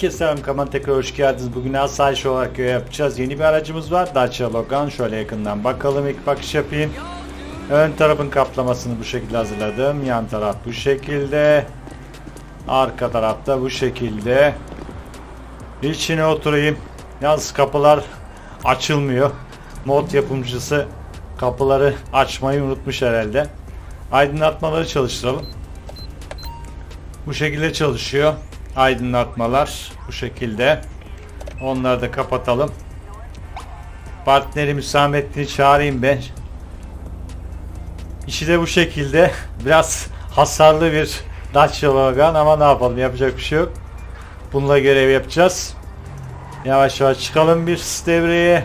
Herkese selam kaman tekrar hoş geldiniz. Bugün asayiş olarak görev yapacağız. Yeni bir aracımız var. Dacia Logan. Şöyle yakından bakalım. İlk bakış yapayım. Ön tarafın kaplamasını bu şekilde hazırladım. Yan taraf bu şekilde. Arka tarafta bu şekilde. İçine oturayım. Yalnız kapılar açılmıyor. Mod yapımcısı kapıları açmayı unutmuş herhalde. Aydınlatmaları çalıştıralım. Bu şekilde çalışıyor. Aydınlatmalar bu şekilde. Onları da kapatalım. Partneri Hüsamettin'i çağırayım ben. İşi de bu şekilde. Biraz hasarlı bir Dacia Logan ama ne yapalım yapacak bir şey yok. Bununla görev yapacağız. Yavaş yavaş çıkalım bir devreye.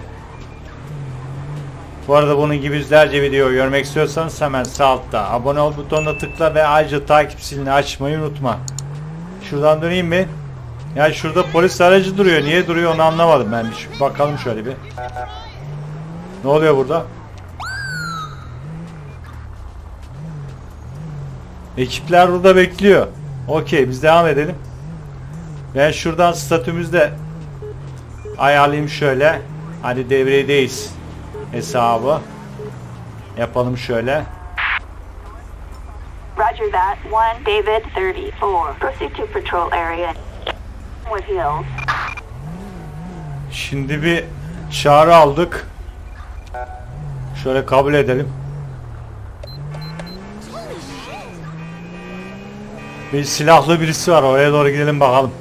Bu arada bunun gibi yüzlerce video görmek istiyorsanız hemen sağ altta abone ol butonuna tıkla ve ayrıca takip zilini açmayı unutma. Şuradan döneyim mi? Ya şurada polis aracı duruyor. Niye duruyor onu anlamadım ben. Bir bakalım şöyle bir. Ne oluyor burada? Ekipler burada bekliyor. Okey biz devam edelim. Ben şuradan statümüzü de ayarlayayım şöyle. Hadi devredeyiz hesabı. Yapalım şöyle. That. One, David, 34. Proceed to patrol area. Wood Hills. Şimdi bir çağrı aldık. Şöyle kabul edelim. Bir silahlı birisi var. Oraya doğru gidelim bakalım.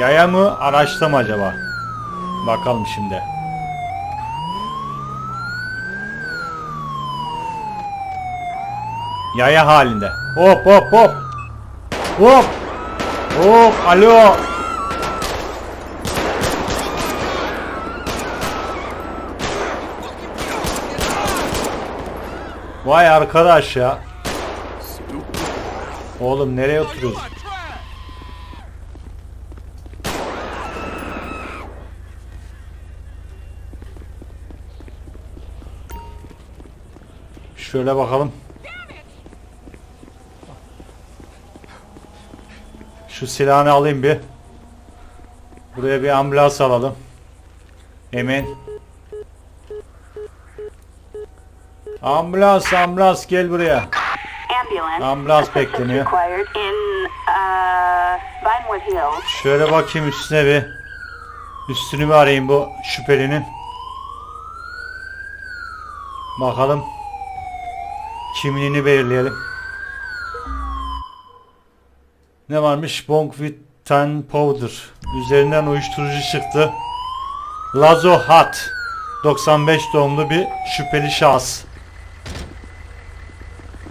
Yaya mı araçta mı acaba? Bakalım şimdi. Yaya halinde. Hop hop hop. Hop. Hop alo. Vay arkadaş ya. Oğlum nereye oturuyorsun? Şöyle bakalım. Şu silahını alayım bir. Buraya bir ambulans alalım. Emin. Ambulans ambulans gel buraya. Ambulans bekleniyor. uh. Şöyle bakayım üstüne bir. Üstünü bir arayayım bu şüphelinin. Bakalım. Kimliğini belirleyelim. Ne varmış? Bong with tan powder. Üzerinden uyuşturucu çıktı. Lazo Hat. 95 doğumlu bir şüpheli şahıs.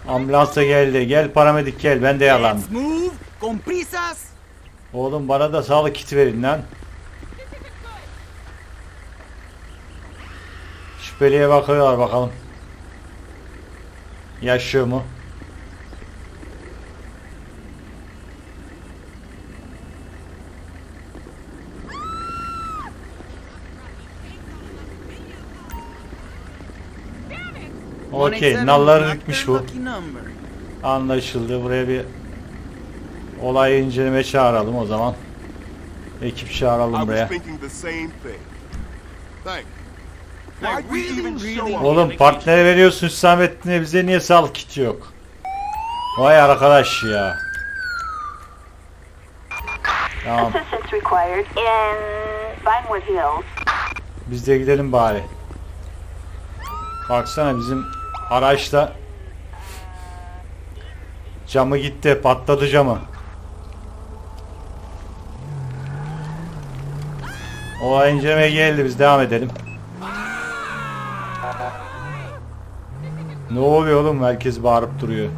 Ambulans da geldi. Gel paramedik gel. Ben de prisas. Oğlum bana da sağlık kiti verin lan. Şüpheliye bakıyorlar bakalım. Yaşıyor mu? Okey, 187 nalları dikmiş bu. Anlaşıldı. Buraya bir olay inceleme çağıralım o zaman. Ekip çağıralım buraya. Oğlum partnere veriyorsun Hüsamettin'e bize niye sağlık kiti yok? Vay arkadaş ya. Tamam biz de gidelim bari. Baksana bizim araçta camı gitti patladı camı. Olay incelemeye geldi biz devam edelim. Ne oluyor oğlum herkes bağırıp duruyor.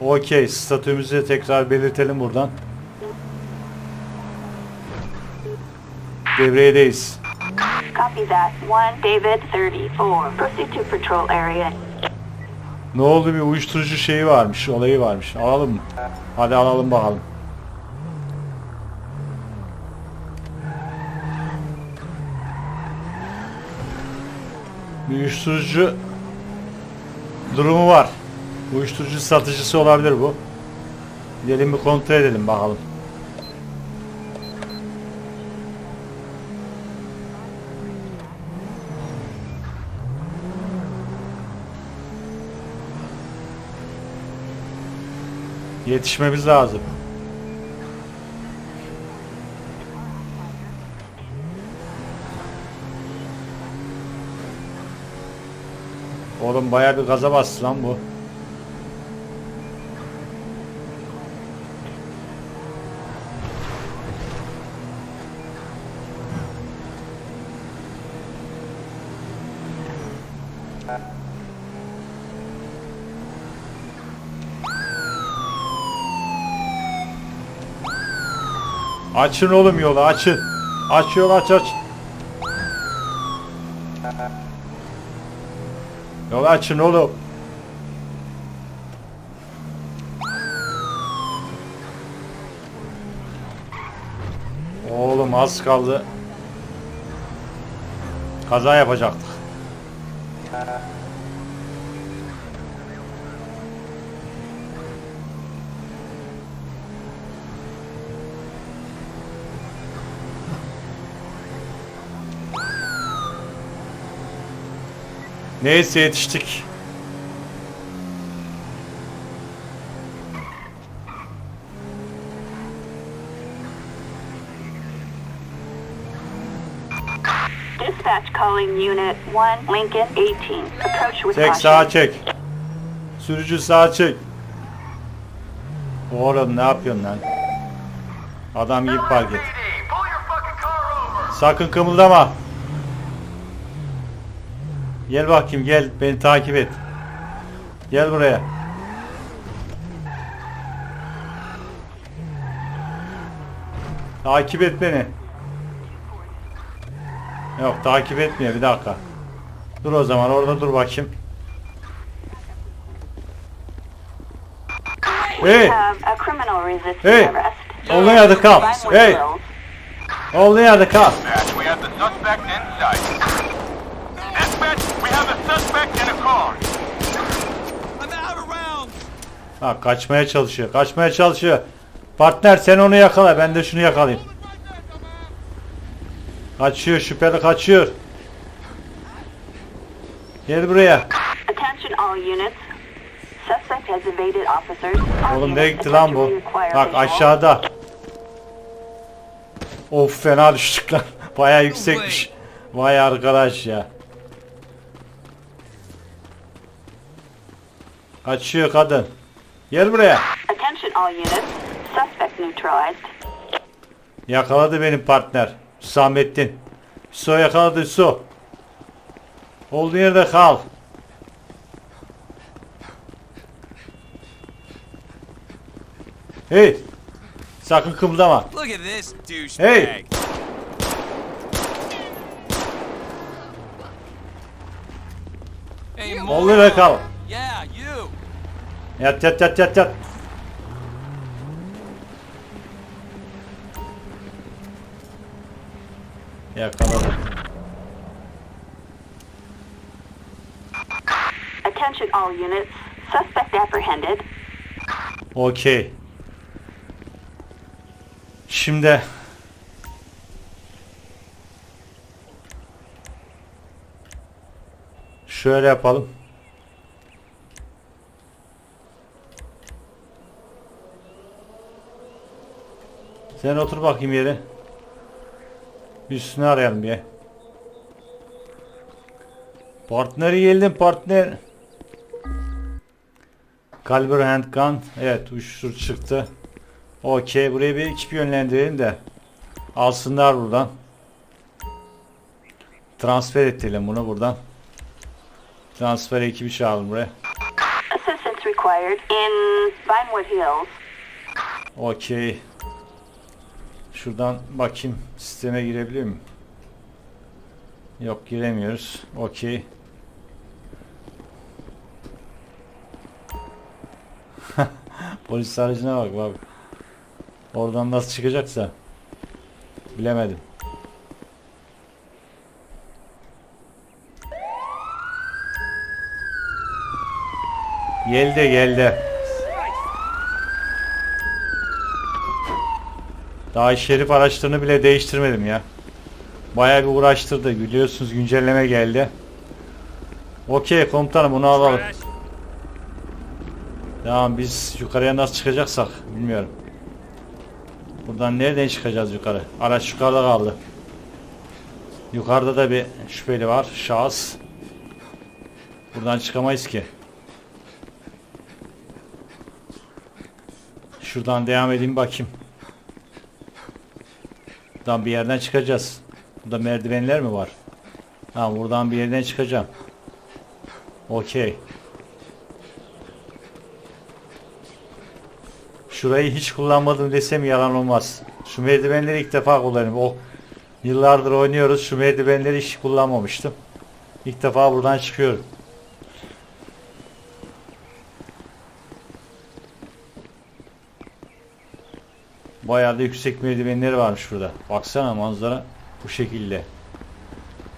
Okey statümüzü tekrar belirtelim buradan. Devredeyiz. Copy that. 1 David 34. Proceed to patrol area. Ne oldu bir uyuşturucu şeyi varmış, olayı varmış. Alalım mı? Hadi alalım bakalım. Bir uyuşturucu durumu var. Uyuşturucu satıcısı olabilir bu. Gidelim bir kontrol edelim bakalım. Yetişmemiz lazım. Oğlum bayağı bir gaza bastı lan bu. Açın oğlum yolu açın. Aç yolu aç aç. Yolu açın oğlum. Oğlum az kaldı. Kaza yapacaktık. Neyse yetiştik. Dispatch calling Unit 1 Lincoln 18. Approach with Çek sağa çek. Sürücü sağa çek. Oğlum ne yapıyorsun lan? Adam gibi park et. Sakın kımıldama. Gel bakayım gel beni takip et. Gel buraya. Takip et beni. Yok takip etmiyor bir dakika. Dur o zaman orada dur bakayım. Hey! Hey! yerde kal. Vinewood Hey! Hills. Olduğun yerde kal. Dispatch, we have the suspect inside. Dispatch, we have a suspect in a car. I'm out of rounds. Ha kaçmaya çalışıyor. Kaçmaya çalışıyor. Partner sen onu yakala. Ben de şunu yakalayayım. Kaçıyor şüpheli kaçıyor. Gel buraya. Oğlum nereye gitti lan bu? Bak aşağıda. Of fena düştük lan. Baya yüksekmiş. Vay arkadaş ya. Kaçıyor kadın. Gel buraya. Attention all units. Suspect neutralized. Yakaladı benim partner. Hüsamettin. Su yakaladı su. Olduğun yerde kal. Hey. Sakın kımıldama. Look at this douchebag. Hey! Hey, Olduğun yerde kal. Yat yat yat yat yat. Yakaladı. Attention all units. Suspect apprehended. Okey. Şimdi şöyle yapalım. Sen otur bakayım yere. Üstünü arayalım bir. Partneri geldin partner. Caliber handgun. Evet uyuşturucu çıktı. Okey buraya bir ekip yönlendirelim de alsınlar buradan. Transfer ettirelim bunu buradan. Transfer ekibi çağırın buraya. Assistance required in Vinewood Hills. Okey. Şuradan bakayım sisteme girebiliyor muyum? Yok giremiyoruz. Okey. Polis aracına bak bak. Oradan nasıl çıkacaksa. Bilemedim. Geldi geldi. Daha şerif araçlarını bile değiştirmedim ya. Bayağı bir uğraştırdı. Biliyorsunuz güncelleme geldi. Okey komutanım bunu alalım. Tamam biz yukarıya nasıl çıkacaksak bilmiyorum. Buradan nereden çıkacağız yukarı? Araç yukarıda kaldı. Yukarıda da bir şüpheli var. Şahıs. Buradan çıkamayız ki. Şuradan devam edeyim bakayım. Buradan bir yerden çıkacağız. Burada merdivenler mi var? Tamam buradan bir yerden çıkacağım. Okey. Şurayı hiç kullanmadım desem yalan olmaz. Şu merdivenleri ilk defa kullanıyorum. O yıllardır oynuyoruz. Şu merdivenleri hiç kullanmamıştım. İlk defa buradan çıkıyorum. Bayağı da yüksek merdivenleri varmış burada. Baksana manzara bu şekilde.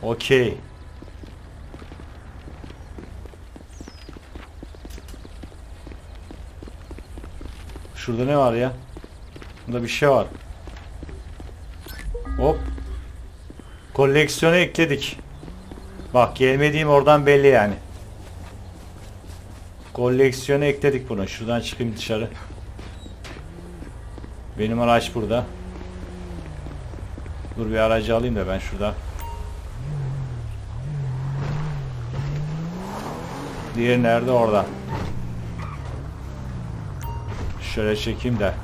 Okey. Şurada ne var ya? Burada bir şey var. Hop. Koleksiyona ekledik. Bak gelmediğim oradan belli yani. Koleksiyona ekledik bunu. Şuradan çıkayım dışarı. Benim araç burada. Dur bir aracı alayım da ben şurada. Diğeri nerede? Orada. Şöyle çekeyim de.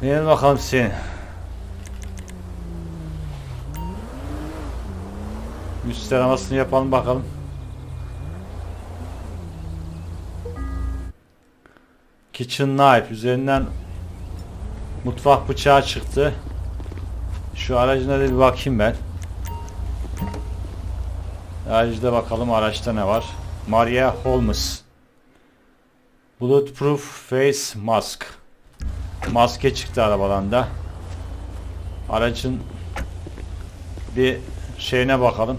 Gel bakalım sen. Üst taramasını yapalım bakalım. Kitchen knife üzerinden mutfak bıçağı çıktı. Şu aracına da bir bakayım ben. Aracda bakalım araçta ne var. Maria Holmes. Bulletproof Face Mask. Maske çıktı arabadan da. Aracın bir şeyine bakalım.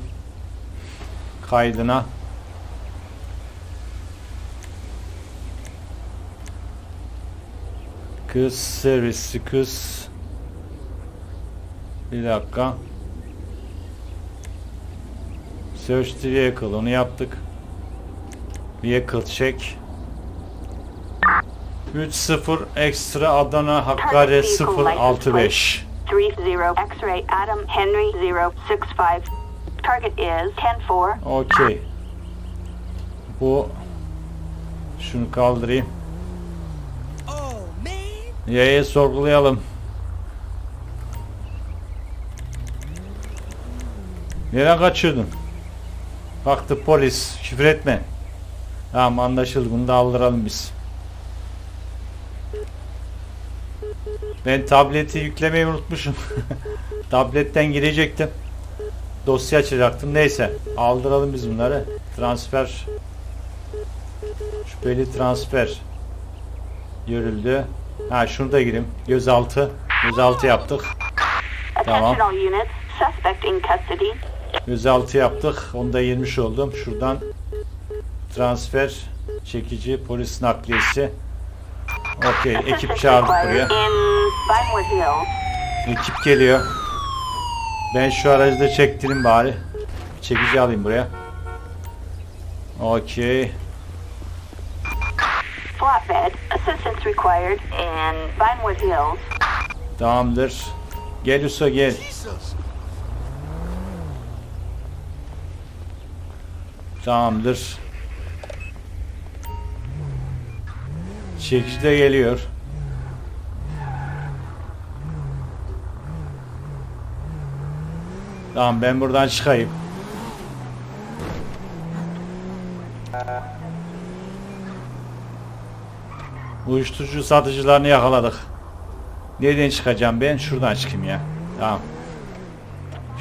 Kaydına. Kız servisi kız. Bir dakika. Search the vehicle onu yaptık. Vehicle check. 3-0 ekstra Adana Hakkari 065. 30 X-ray Adam Henry 065. Target is 10-4. Okey. Bu şunu kaldırayım. Yayı sorgulayalım. Nereye kaçıyordun? Baktı polis. Küfür etme. Tamam anlaşıldı. Bunu da aldıralım biz. Ben tableti yüklemeyi unutmuşum. Tabletten girecektim. Dosya açacaktım. Neyse. Aldıralım biz bunları. Transfer. Şüpheli transfer. Görüldü. Ha şunu da gireyim. Gözaltı. Gözaltı yaptık. Tamam. Gözaltı yaptık. Onu da girmiş oldum. Şuradan transfer çekici polis nakliyesi. Okey. Ekip çağırdık buraya. Ekip geliyor. Ben şu aracı da çektireyim bari. Çekici alayım buraya. Okey. Flatbed. Assistance required in Vinewood Hills. Tamamdır. Gel Usta gel. Tamamdır. Çekici de geliyor. Tamam ben buradan çıkayım. Uyuşturucu satıcılarını yakaladık. Nereden çıkacağım ben? Şuradan çıkayım ya. Tamam.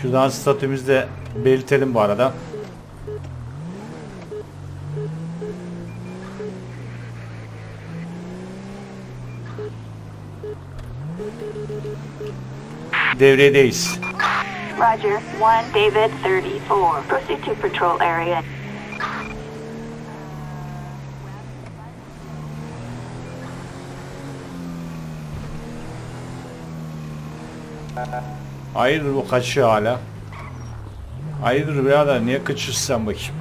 Şuradan statümüzü de belirtelim bu arada. Devredeyiz. Roger. 1 David 34. Proceed to patrol area. Hayırdır bu kaçıyor hala. Hayırdır birader niye kaçıyorsun sen bakayım.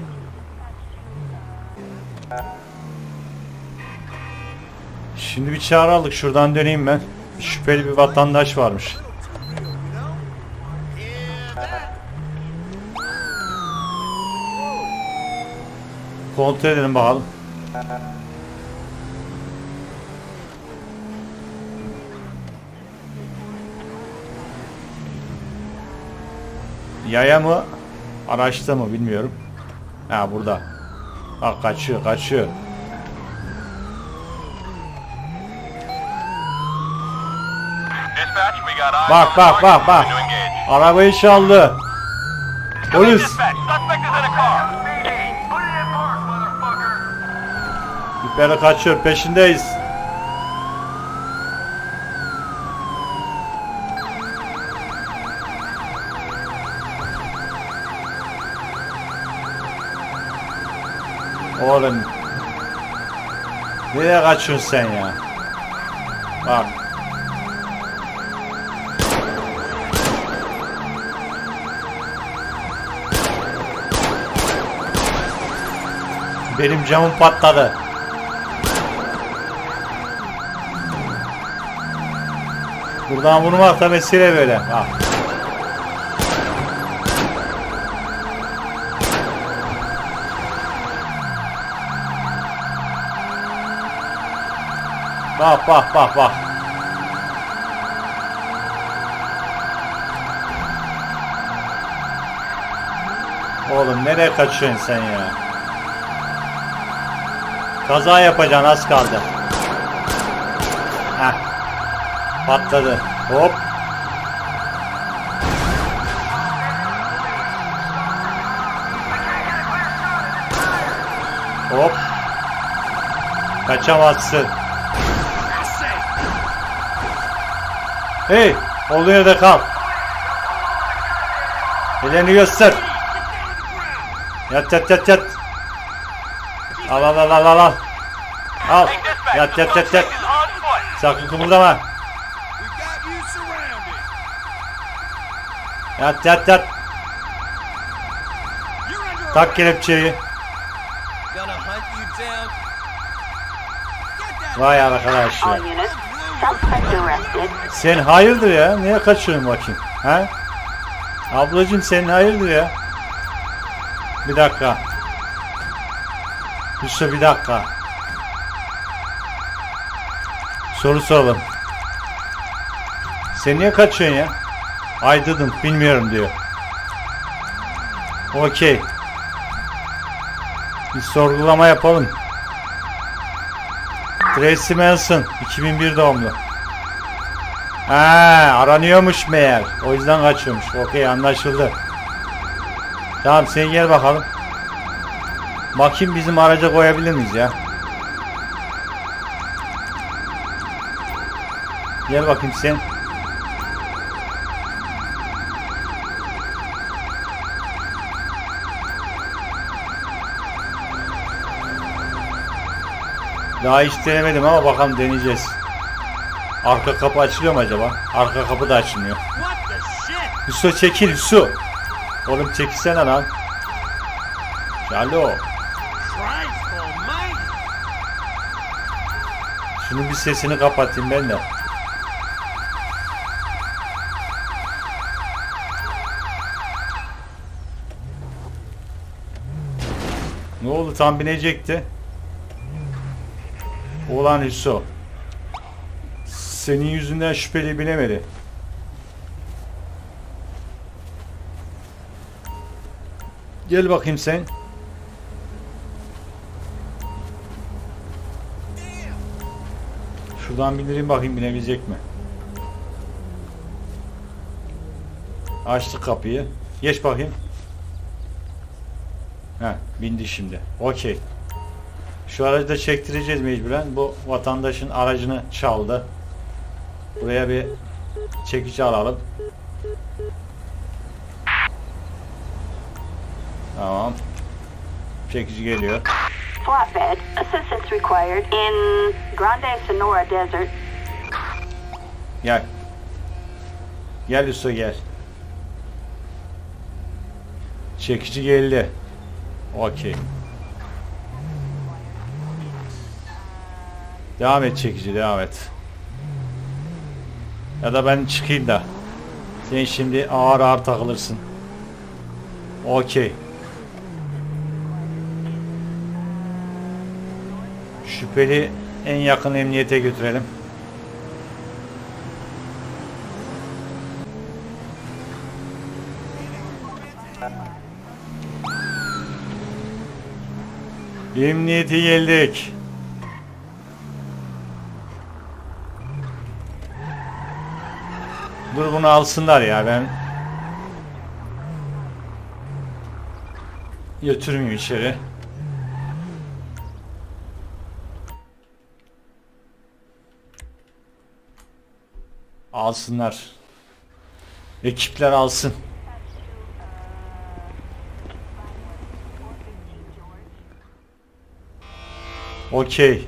Şimdi bir çağrı aldık şuradan döneyim ben. Şüpheli bir vatandaş varmış. Kontrol edelim bakalım. Yaya mı? Araçta mı bilmiyorum. Ha burada. Bak kaçıyor kaçıyor. Bak bak bak bak. Arabayı çaldı. Polis. Dispatch, suspect is in a car. Put it in park, motherfucker. Yukarı kaçıyor peşindeyiz. Oğlum. Nereye kaçıyorsun sen ya? Bak. Benim camım patladı. Buradan vurmak da mesele böyle. Bak. Bak bak bak bak. Oğlum nereye kaçıyorsun sen ya? Kaza yapacaksın az kaldı. Heh. Patladı. Hop. Hop. Kaçamazsın. Hey, olduğun yerde kal. Ellerini göster. Yat yat yat yat. Al al al al al. al. Al. Yat yat yat yat. Sakın kımıldama. Yat yat yat. Tak kelepçeyi. Vay arkadaş ya. Sen hayırdır ya? Niye kaçıyorsun bakayım? Ha? Ablacım senin hayırdır ya? Bir dakika. Hüsnü bir dakika. Soru soralım. Sen niye kaçıyorsun ya? I didn't, bilmiyorum diyor. Okey. Bir sorgulama yapalım. Tracy Manson, 2001 doğumlu. Ha, aranıyormuş meğer. O yüzden kaçıyormuş. Okey anlaşıldı. Tamam sen gel bakalım. Bakayım bizim araca koyabilir miyiz ya? Gel bakayım sen. Daha hiç denemedim ama bakalım deneyeceğiz. Arka kapı açılıyor mu acaba? Arka kapı da açılmıyor. Hüso çekil Hüso. Oğlum çekilsene lan. Alo. Şunun bir sesini kapatayım ben de. Ne oldu tam binecekti. Ulan İso. Senin yüzünden şüpheli binemedi. Gel bakayım sen. Şuradan bindireyim bakayım binebilecek mi? Açtık kapıyı. Geç bakayım. Ha, bindi şimdi. Okey. Şu aracı da çektireceğiz mecburen. Bu vatandaşın aracını çaldı. Buraya bir çekici alalım. Tamam. Çekici geliyor. Flatbed. Assistance required in Grande Sonora Desert. Gel. Gel Usta gel. Çekici geldi. Okey. Devam et çekici devam et. Ya da ben çıkayım da. Sen şimdi ağır ağır takılırsın. Okey. Şüpheli en yakın emniyete götürelim. Emniyete geldik. Dur bunu alsınlar ya ben götürmeyeyim içeri. Alsınlar. Ekipler alsın. Okey.